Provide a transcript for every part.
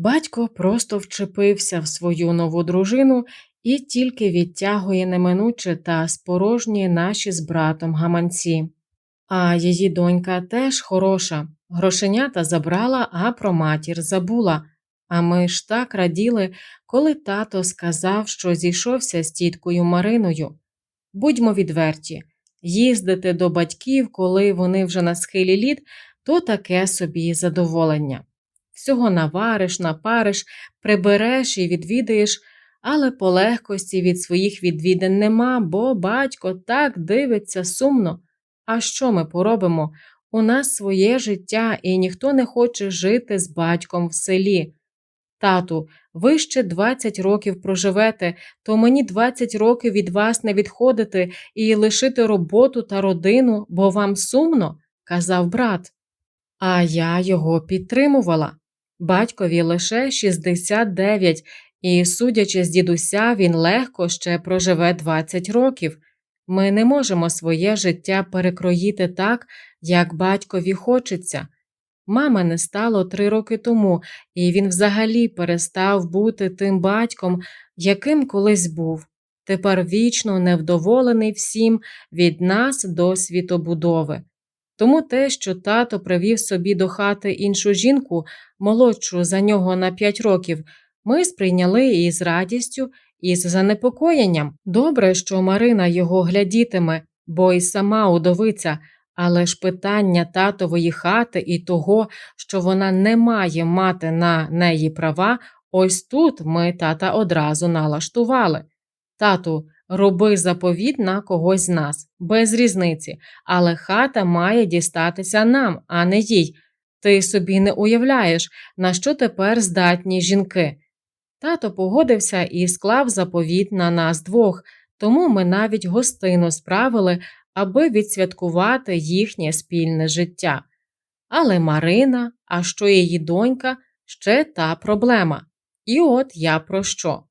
Батько просто вчепився в свою нову дружину і тільки відтягує неминуче та спорожнює наші з братом гаманці. А її донька теж хороша. Грошенята забрала, а про матір забула. А ми ж так раділи, коли тато сказав, що зійшовся з тіткою Мариною. Будьмо відверті, їздити до батьків, коли вони вже на схилі літ, то таке собі задоволення. Всього навариш, напариш, прибереш і відвідаєш, але полегкості від своїх відвідин нема, бо батько так дивиться сумно. А що ми поробимо? У нас своє життя, і ніхто не хоче жити з батьком в селі. Тату, ви ще 20 років проживете, то мені 20 років від вас не відходити і лишити роботу та родину, бо вам сумно, казав брат. А я його підтримувала. Батькові лише 69, і, судячи з дідуся, він легко ще проживе 20 років. Ми не можемо своє життя перекроїти так, як батькові хочеться. Мами не стало три роки тому, і він взагалі перестав бути тим батьком, яким колись був. Тепер вічно невдоволений всім від нас до світобудови. Тому те, що тато привів собі до хати іншу жінку, молодшу за нього на п'ять років, ми сприйняли і з радістю, і з занепокоєнням. Добре, що Марина його глядітиме, бо й сама удовиця, але ж питання татової хати і того, що вона не має мати на неї права, ось тут ми тата одразу налаштували. Тату, роби заповіт на когось з нас, без різниці, але хата має дістатися нам, а не їй. Ти собі не уявляєш, на що тепер здатні жінки. Тато погодився і склав заповіт на нас двох, тому ми навіть гостину справили, аби відсвяткувати їхнє спільне життя. Але Марина, а що її донька, ще та проблема. І от я про що.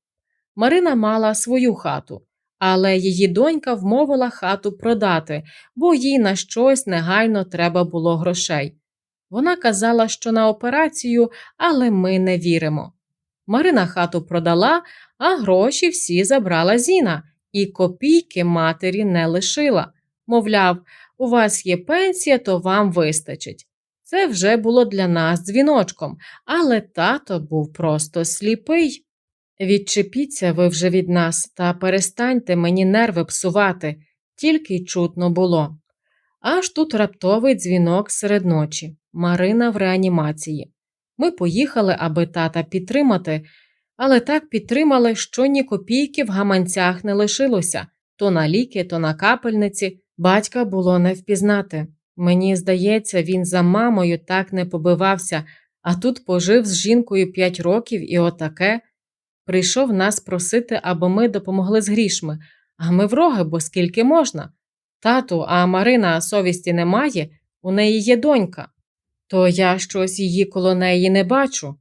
Марина мала свою хату, але її донька вмовила хату продати, бо їй на щось негайно треба було грошей. Вона казала, що на операцію, але ми не віримо. Марина хату продала, а гроші всі забрала Зіна, і копійки матері не лишила. Мовляв, у вас є пенсія, то вам вистачить. Це вже було для нас дзвіночком, але тато був просто сліпий. Відчепіться ви вже від нас та перестаньте мені нерви псувати, тільки й чутно було. Аж тут раптовий дзвінок серед ночі, Марина в реанімації. Ми поїхали, аби тата підтримати, але так підтримали, що ні копійки в гаманцях не лишилося то на ліки, то на капельниці. Батька було не впізнати. Мені здається, він за мамою так не побивався, а тут пожив з жінкою п'ять років і отаке. Прийшов нас просити, аби ми допомогли з грішми, а ми вроги, бо скільки можна. Тату, а Марина совісті немає, у неї є донька. То я щось її коло неї не бачу.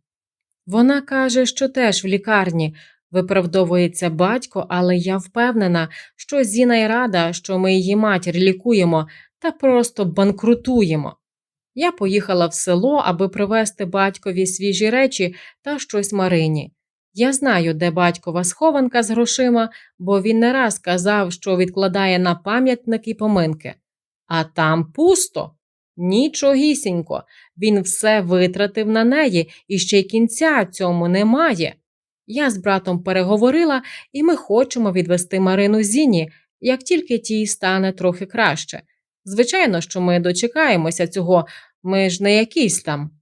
Вона каже, що теж в лікарні, виправдовується батько, але я впевнена, що Зіна й рада, що ми її матір лікуємо та просто банкрутуємо. Я поїхала в село, аби привезти батькові свіжі речі та щось Марині. Я знаю, де батькова схованка з грошима, бо він не раз казав, що відкладає на пам'ятник і поминки. А там пусто. Нічогісінько, він все витратив на неї і ще й кінця цьому немає. Я з братом переговорила, і ми хочемо відвести Марину Зіні, як тільки тій стане трохи краще. Звичайно, що ми дочекаємося цього, ми ж не якісь там.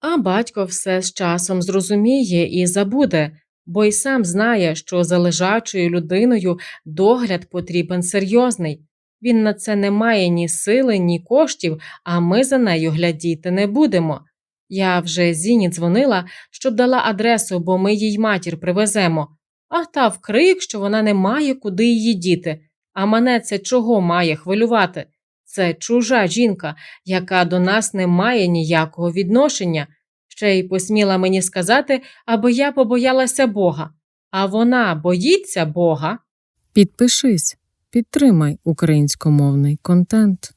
А батько все з часом зрозуміє і забуде, бо й сам знає, що за лежачою людиною догляд потрібен серйозний. Він на це не має ні сили, ні коштів, а ми за нею глядіти не будемо. Я вже Зіні дзвонила, щоб дала адресу, бо ми їй матір привеземо. А та вкрик, що вона не має куди її діти. А мене це чого має хвилювати? Це чужа жінка, яка до нас не має ніякого відношення. Ще й посміла мені сказати, аби я побоялася Бога. А вона боїться Бога. Підпишись, підтримай українськомовний контент.